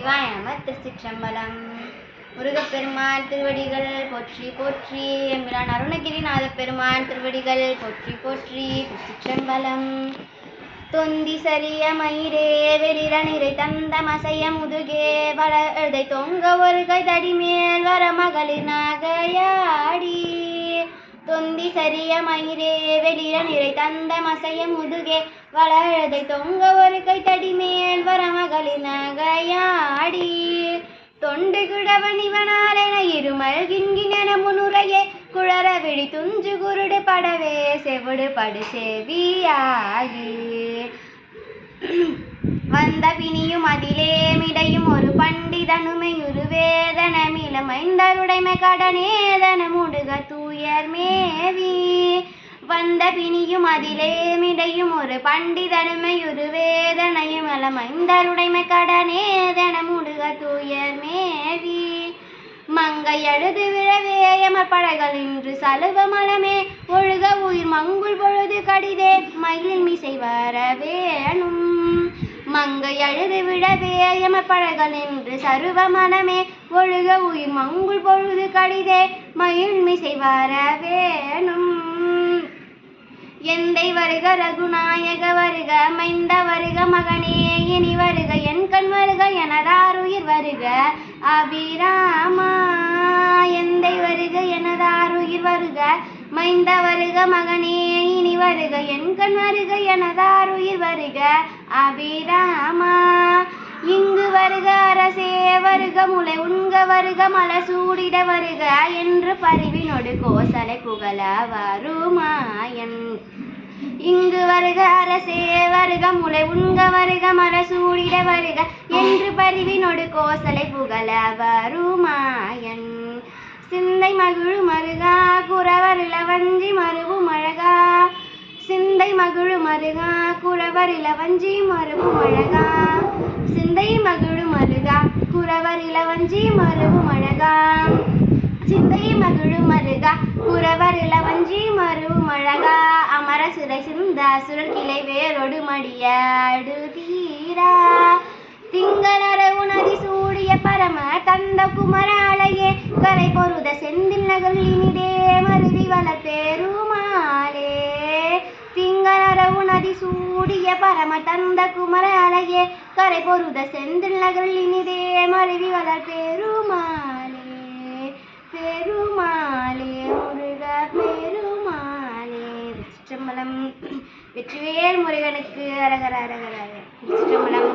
சிவாய நம திருச்சிற்றம்பலம் முருகப்பெருமான் திருவடிகள் போற்றி போற்றி எம்பிரான் அருணகிரிநாத பெருமான் திருவடிகள் போற்றி போற்றி திருச்சிற்றம்பலம் தொந்தி சரிய மயிரே வெளிர நிறை தந்த மசைய முதுகே வளர்தை தொங்க ஒரு கை தடி மேல் வர மகளிர் நகையாடி. தொந்தி சரிய மயிரே வெளிர நிறை தந்த மசைய முதுகே வளர்தை தொங்க ஒரு கை தடி மேல் வர மகளிர் நகையாடி தொண்டு குடவன் இவனாலென இருமல்கின்கின முனுரையே குழற விழி துஞ்சு குருடு படவே செவிடு படு செவியாகி. வந்த பிணியும் அதிலே மிடையும் ஒரு பண்டிதனுமையுரு வேதனமிளமைந்தருடைமை கடனேதன முடுக தூயர் மேவி. வந்த பிணியும் அதிலே மிடையும். ஒரு பண்டிதனுமையுரு வேதனையும் அலமைந்தருடைமை கடனேதன முடுக தூயர் மேவி. மங்கை அழுது விழவே எமர் இன்று சலுவ மலமே. ஒழுக உயிர் மங்குள் பொழுது கடிதே. மயில் மிசை வரவேணும் மங்கை அழுது விழவே எமர் என்று சருவ மனமே. ஒழுக உயிர் மங்குள் பொழுது கடிதே. மயில் மிசை வரவேணும் எந்தை வருக ரகுநாயக வருக மைந்த வருக மகனே இனி வருக என் கண் வருக எனதாருயிர் வருக. அபிராமா எந்தை வருக எனதாருயிர் வருக. மைந்த வருக மகனே இனி வருக என் கண் வருக எனதாருயிர் வருக. அபிராமா இங்கு வருக அரசே வருக முளை உண்க வருக மல சூடிட வருக என்று பரிவினொடு கோசலை புகழ வருமாயன் இங்கு வருக அரசே வருக முளை உண்க வருக மல சூடிட வருக என்று பரிவினொடு கோசலை புகழ வருமாயன் சிந்தை மகிழு மருகா குறவர் இளவஞ்சி மருவும் அழகா. சிந்தை மகிழு மருகா குறவர் இளவஞ்சி மருவும் அழகா. சிந்தை மகிழு மருகா குறவர் இளவஞ்சி மருவும் அழகாம் சிந்தை மகிழும் மருகா குறவர் இளவஞ்சி மருவும் அழகா. அமர சிறை சிந்த சுரல் கிளை வேரோடு மடியாடு தீரா. திங்களர உணதி சூடிய பரம தந்த குமர அழகே கரை பொருத செந்தில் நகல் இனிதே மருவி வளர்த்தே திங்களர சூடிய பரம தந்த குமர அலையே கரை பொருத செந்தில் நகரில் இனிதே மருவி வளர் பெருமாளே பெருமாளே முருக பெருமாளே. சிற்றம்பலம் வெற்றிவேல் முருகனுக்கு அரகர அரகர சிற்றம்பலம்